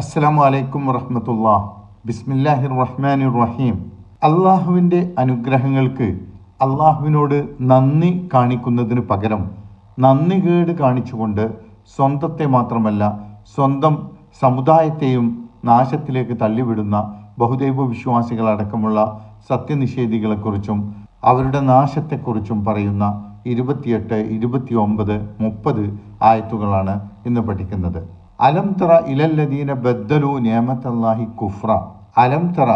അസ്സലാമു അലൈക്കും വറഹമത്തുള്ള. ബിസ്മില്ലാഹിർ റഹ്മാനിർ റഹീം അള്ളാഹുവിന്റെ അനുഗ്രഹങ്ങൾക്ക് അള്ളാഹുവിനോട് നന്ദി കാണിക്കുന്നതിന് പകരം നന്ദി കേട് കാണിച്ചുകൊണ്ട് സ്വന്തത്തെ മാത്രമല്ല സ്വന്തം സമുദായത്തെയും നാശത്തിലേക്ക് തള്ളിവിടുന്ന ബഹുദൈവ വിശ്വാസികളടക്കമുള്ള സത്യനിഷേധികളെക്കുറിച്ചും അവരുടെ നാശത്തെക്കുറിച്ചും പറയുന്ന ഇരുപത്തിയെട്ട് ഇരുപത്തി ഒമ്പത് മുപ്പത് ആയത്തുകളാണ് ഇന്ന് പഠിക്കുന്നത്. അലം തറ ഇലല്ലദീന ബദ്ദലു നിയമത്തല്ലാഹി കുഫ്ര. അലം തറ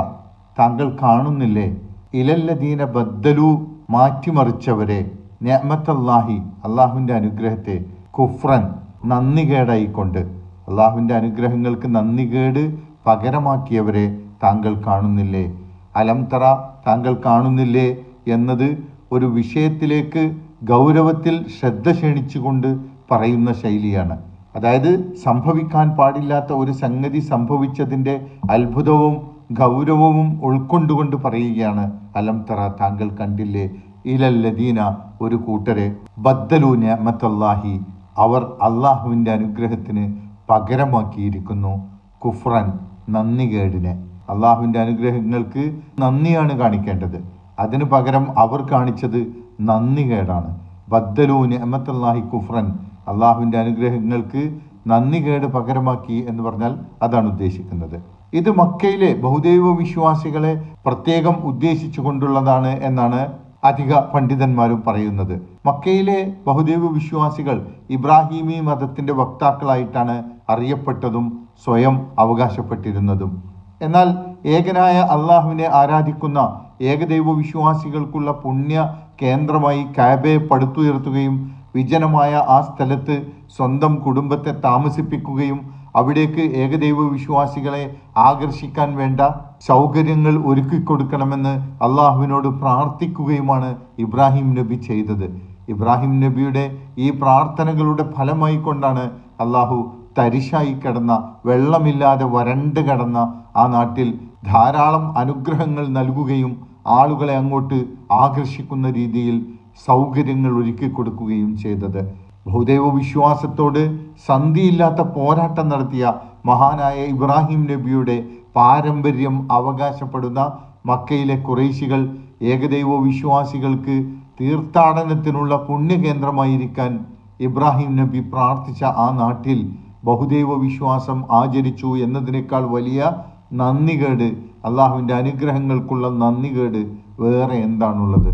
താങ്കൾ കാണുന്നില്ലേ? ഇലല്ലദീന ബദ്ദലു മാറ്റിമറിച്ചവരെ. നിയമത്തല്ലാഹി അള്ളാഹുവിന്റെ അനുഗ്രഹത്തെ കുഫ്രൻ നന്ദികേടായിക്കൊണ്ട്. അള്ളാഹുവിന്റെ അനുഗ്രഹങ്ങൾക്ക് നന്ദികേട് പകരമാക്കിയവരെ താങ്കൾ കാണുന്നില്ലേ? അലം തറ താങ്കൾ കാണുന്നില്ലേ എന്നത് ഒരു വിഷയത്തിലേക്ക് ഗൗരവത്തിൽ ശ്രദ്ധ ക്ഷണിച്ചുകൊണ്ട് പറയുന്ന ശൈലിയാണ്. അതായത് സംഭവിക്കാൻ പാടില്ലാത്ത ഒരു സംഗതി സംഭവിച്ചതിന്റെ അത്ഭുതവും ഗൗരവവും ഉൾക്കൊണ്ടുകൊണ്ട് പറയുകയാണ് അലം തറ താങ്കൾ കണ്ടില്ലേ? ഇലല്ലദീന ഒരു കൂട്ടരെ ബദ്ദലു നിഅമത്തല്ലാഹി അവർ അള്ളാഹുവിന്റെ അനുഗ്രഹത്തിന് പകരമാക്കിയിരിക്കുന്നു. കുഫ്രൻ നന്ദികേടിനെ അള്ളാഹുവിന്റെ അനുഗ്രഹങ്ങൾക്ക് നന്ദിയാണ് കാണിക്കേണ്ടത്. അതിന് പകരം അവർ കാണിച്ചത് നന്ദികേടാണ് ബദ്ദലു നിഅമത്തല്ലാഹി കുഫ്രൻ അള്ളാഹുവിന്റെ അനുഗ്രഹങ്ങൾക്ക് നന്ദി കേട് പകരമാക്കി എന്ന് പറഞ്ഞാൽ അതാണ് ഉദ്ദേശിക്കുന്നത്. ഇത് മക്കയിലെ ബഹുദൈവ വിശ്വാസികളെ പ്രത്യേകം ഉദ്ദേശിച്ചുകൊണ്ടുള്ളതാണ് എന്നാണ് അധിക പണ്ഡിതന്മാരും പറയുന്നത്. മക്കയിലെ ബഹുദൈവ വിശ്വാസികൾ ഇബ്രാഹിമി മതത്തിന്റെ വക്താക്കളായിട്ടാണ് അറിയപ്പെട്ടതും സ്വയം അവകാശപ്പെട്ടിരുന്നതും. എന്നാൽ ഏകനായ അള്ളാഹുവിനെ ആരാധിക്കുന്ന ഏകദൈവ വിശ്വാസികൾക്കുള്ള പുണ്യ കേന്ദ്രമായി കാബയെ പടുത്തുയർത്തുകയും വിജനമായ ആ സ്ഥലത്ത് സ്വന്തം കുടുംബത്തെ താമസിപ്പിക്കുകയും അവിടേക്ക് ഏകദൈവ വിശ്വാസികളെ ആകർഷിക്കാൻ വേണ്ട സൗകര്യങ്ങൾ ഒരുക്കി കൊടുക്കണമെന്ന് അള്ളാഹുവിനോട് പ്രാർത്ഥിക്കുകയുമാണ് ഇബ്രാഹിം നബി ചെയ്തത്. ഇബ്രാഹിം നബിയുടെ ഈ പ്രാർത്ഥനകളുടെ ഫലമായി കൊണ്ടാണ് അള്ളാഹു തരിശായി കിടന്ന വെള്ളമില്ലാതെ വരണ്ട് കിടന്ന ആ നാട്ടിൽ ധാരാളം അനുഗ്രഹങ്ങൾ നൽകുകയും ആളുകളെ അങ്ങോട്ട് ആകർഷിക്കുന്ന രീതിയിൽ സൗകര്യങ്ങൾ ഒരുക്കി കൊടുക്കുകയും ചെയ്തത്. ബഹുദൈവ വിശ്വാസത്തോട് സന്ധിയില്ലാത്ത പോരാട്ടം നടത്തിയ മഹാനായ ഇബ്രാഹിം നബിയുടെ പാരമ്പര്യം അവകാശപ്പെടുന്ന മക്കയിലെ കുറേശികൾ ഏകദൈവ വിശ്വാസികൾക്ക് തീർത്ഥാടനത്തിനുള്ള പുണ്യകേന്ദ്രമായിരിക്കാൻ ഇബ്രാഹിം നബി പ്രാർത്ഥിച്ച ആ നാട്ടിൽ ബഹുദൈവ വിശ്വാസം ആചരിച്ചു എന്നതിനേക്കാൾ വലിയ നന്ദികേട് അള്ളാഹുവിന്റെ അനുഗ്രഹങ്ങൾക്കുള്ള നന്ദികേട് വേറെ എന്താണുള്ളത്?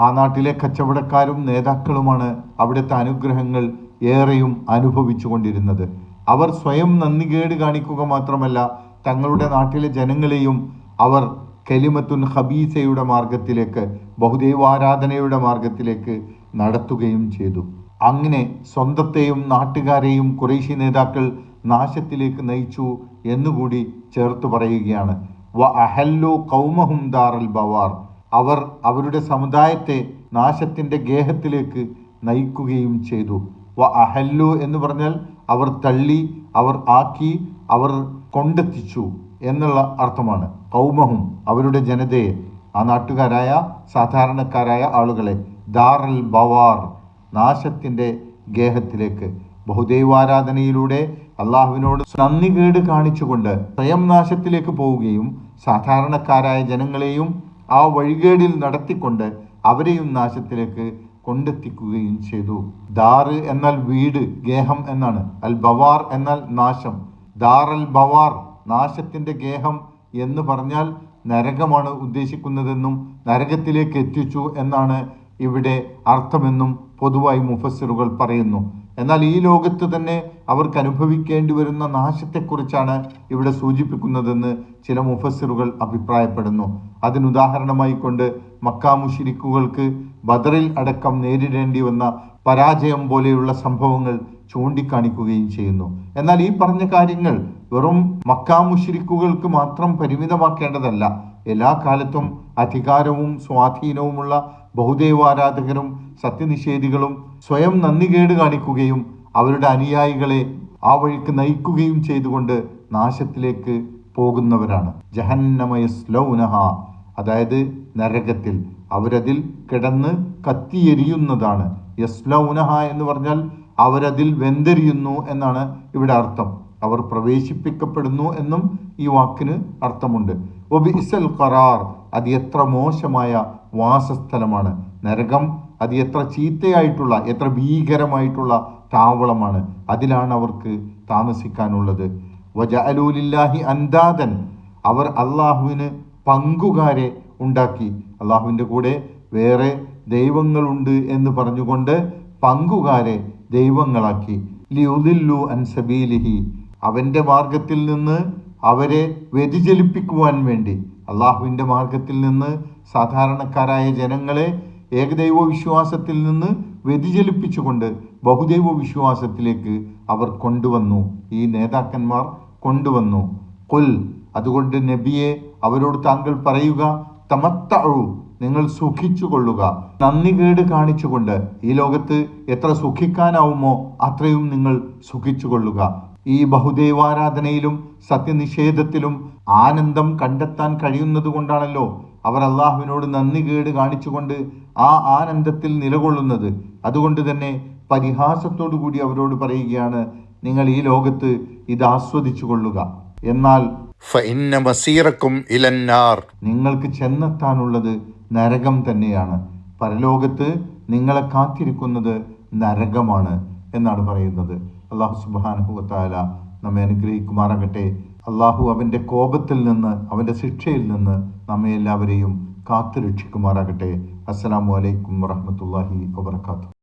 ആ നാട്ടിലെ കച്ചവടക്കാരും നേതാക്കളുമാണ് അവിടുത്തെ അനുഗ്രഹങ്ങൾ ഏറെയും അനുഭവിച്ചു കൊണ്ടിരുന്നത്. അവർ സ്വയം നന്ദികേട് കാണിക്കുക മാത്രമല്ല തങ്ങളുടെ നാട്ടിലെ ജനങ്ങളെയും അവർ കലിമത്തുൻ ഹബീസയുടെ മാർഗത്തിലേക്ക് ബഹുദൈവാരാധനയുടെ മാർഗത്തിലേക്ക് നടത്തുകയും ചെയ്തു. അങ്ങനെ സ്വന്തത്തെയും നാട്ടുകാരെയും കുറേശ്യ നേതാക്കൾ നാശത്തിലേക്ക് നയിച്ചു എന്നുകൂടി ചേർത്ത് പറയുകയാണ്. വ അഹല്ലു കൗമഹും ദാറൽ ബവാർ. അവർ അവരുടെ സമുദായത്തെ നാശത്തിന്റെ ഗേഹത്തിലേക്ക് നയിക്കുകയും ചെയ്തു. വ അഹല്ലു എന്ന് പറഞ്ഞാൽ അവർ തള്ളി അവർ ആക്കി അവർ കൊണ്ടെത്തിച്ചു എന്നുള്ള അർത്ഥമാണ്. കൗമഹും അവരുടെ ജനതയെ ആ നാട്ടുകാരായ സാധാരണക്കാരായ ആളുകളെ ദാറൽ ബവാർ നാശത്തിന്റെ ഗേഹത്തിലേക്ക് ബഹുദൈവാരാധനയിലൂടെ അള്ളാഹുവിനോട് നന്ദി കേട് കാണിച്ചുകൊണ്ട് സ്വയം നാശത്തിലേക്ക് പോവുകയും സാധാരണക്കാരായ ജനങ്ങളെയും ആ വഴികേടിൽ നടത്തിക്കൊണ്ട് അവരെയും നാശത്തിലേക്ക് കൊണ്ടെത്തിക്കുകയും ചെയ്തു. ദാർ എന്നാൽ വീട് ഗേഹം എന്നാണ്. അൽ ബവാർ എന്നാൽ നാശം. ദാർ അൽ ബവാർ നാശത്തിന്റെ ഗേഹം എന്ന് പറഞ്ഞാൽ നരകമാണ് ഉദ്ദേശിക്കുന്നതെന്നും നരകത്തിലേക്ക് എത്തിച്ചു എന്നാണ് ഇവിടെ അർത്ഥമെന്നും പൊതുവായി മുഫസ്സിറുകൾ പറയുന്നു. എന്നാൽ ഈ ലോകത്ത് തന്നെ അവർക്ക് അനുഭവിക്കേണ്ടി വരുന്ന നാശത്തെക്കുറിച്ചാണ് ഇവിടെ സൂചിപ്പിക്കുന്നതെന്ന് ചില മുഫസ്സിറുകൾ അഭിപ്രായപ്പെടുന്നു. അതിനുദാഹരണമായി കൊണ്ട് മക്കാമുഷിരിക്കുകൾക്ക് ബദറിൽ അടക്കം നേരിടേണ്ടി വന്ന പരാജയം പോലെയുള്ള സംഭവങ്ങൾ ചൂണ്ടിക്കാണിക്കുകയും ചെയ്യുന്നു. എന്നാൽ ഈ പറഞ്ഞ കാര്യങ്ങൾ വെറും മക്കാമുഷിരിക്കുകൾക്ക് മാത്രം പരിമിതമാക്കേണ്ടതല്ല. എല്ലാ കാലത്തും അധികാരവും സ്വാധീനവുമുള്ള ബഹുദൈവാരാധകരും സത്യനിഷേധികളും സ്വയം നന്ദികേട് കാണിക്കുകയും അവരുടെ അനുയായികളെ ആ വഴിക്ക് നയിക്കുകയും ചെയ്തുകൊണ്ട് നാശത്തിലേക്ക് പോകുന്നവരാണ്. ജഹന്നമയ സ്ലൗനഹ അതായത് നരകത്തിൽ. അവരതിൽ കിടന്ന് കത്തിയെരിയുന്നതാണ്. യസ്ലൗനഹ എന്ന് പറഞ്ഞാൽ അവരതിൽ വെന്തെരിയുന്നു എന്നാണ് ഇവിടെ അർത്ഥം. അവർ പ്രവേശിപ്പിക്കപ്പെടുന്നു എന്നും ഈ വാക്കിന് അർത്ഥമുണ്ട്. ഒബിസൽ ഖറാർ. അത് എത്ര മോശമായ വാസസ്ഥലമാണ്. നരകം അത് എത്ര ചീത്തയായിട്ടുള്ള എത്ര ഭീകരമായിട്ടുള്ള താവളമാണ്. അതിലാണ് അവർക്ക് താമസിക്കാനുള്ളത്. വജഅലൂലില്ലാഹി അന്താദൻ അവർ അള്ളാഹുവിന് പങ്കുകാരെ ഉണ്ടാക്കി. അള്ളാഹുവിന്റെ കൂടെ വേറെ ദൈവങ്ങളുണ്ട് എന്ന് പറഞ്ഞുകൊണ്ട് പങ്കുകാരെ ദൈവങ്ങളാക്കി. ലിയുദില്ലു അൻസബീലിഹി അവന്റെ മാർഗത്തിൽ നിന്ന് അവരെ വ്യതിചലിപ്പിക്കുവാൻ വേണ്ടി. അള്ളാഹുവിന്റെ മാർഗത്തിൽ നിന്ന് സാധാരണക്കാരായ ജനങ്ങളെ ഏകദൈവ വിശ്വാസത്തിൽ നിന്ന് വ്യതിചലിപ്പിച്ചുകൊണ്ട് ബഹുദൈവ വിശ്വാസത്തിലേക്ക് അവർ കൊണ്ടുവന്നു. ഈ നേതാക്കന്മാർ കൊണ്ടുവന്നു. കൊൽ അതുകൊണ്ട് നബിയെ അവരോട് താങ്കൾ പറയുക തമത്തഴു നിങ്ങൾ സുഖിച്ചു കൊള്ളുക നന്ദികേട് കാണിച്ചുകൊണ്ട് ഈ ലോകത്ത് എത്ര സുഖിക്കാനാവുമോ അത്രയും നിങ്ങൾ സുഖിച്ചു കൊള്ളുക ഈ ബഹുദൈവാരാധനയിലും സത്യനിഷേധത്തിലും ആനന്ദം കണ്ടെത്താൻ കഴിയുന്നത് കൊണ്ടാണല്ലോ അവർ അള്ളാഹുവിനോട് നന്ദി കേട് കാണിച്ചുകൊണ്ട് ആ ആനന്ദത്തിൽ നിലകൊള്ളുന്നത്. അതുകൊണ്ട് തന്നെ പരിഹാസത്തോടു കൂടി അവരോട് പറയുകയാണ് നിങ്ങൾ ഈ ലോകത്ത് ഇത് ആസ്വദിച്ചു കൊള്ളുക എന്നാൽ നിങ്ങൾക്ക് ചെന്നെത്താനുള്ളത് നരകം തന്നെയാണ്. പരലോകത്ത് നിങ്ങളെ കാത്തിരിക്കുന്നത് നരകമാണ് എന്നാണ് പറയുന്നത്. അള്ളാഹു സുബാനുഭവത്തായ നമ്മെ അനുഗ്രഹിക്കുമാറാകട്ടെ. അള്ളാഹു അവന്റെ കോപത്തിൽ നിന്ന് അവന്റെ ശിക്ഷയിൽ നിന്ന് നമ്മെ എല്ലാവരെയും കാത്തു രക്ഷിക്കുമാറാകട്ടെ അസ്സലാമു അലൈക്കും വറഹമത്തല്ലാഹി വബർക്കാത്തു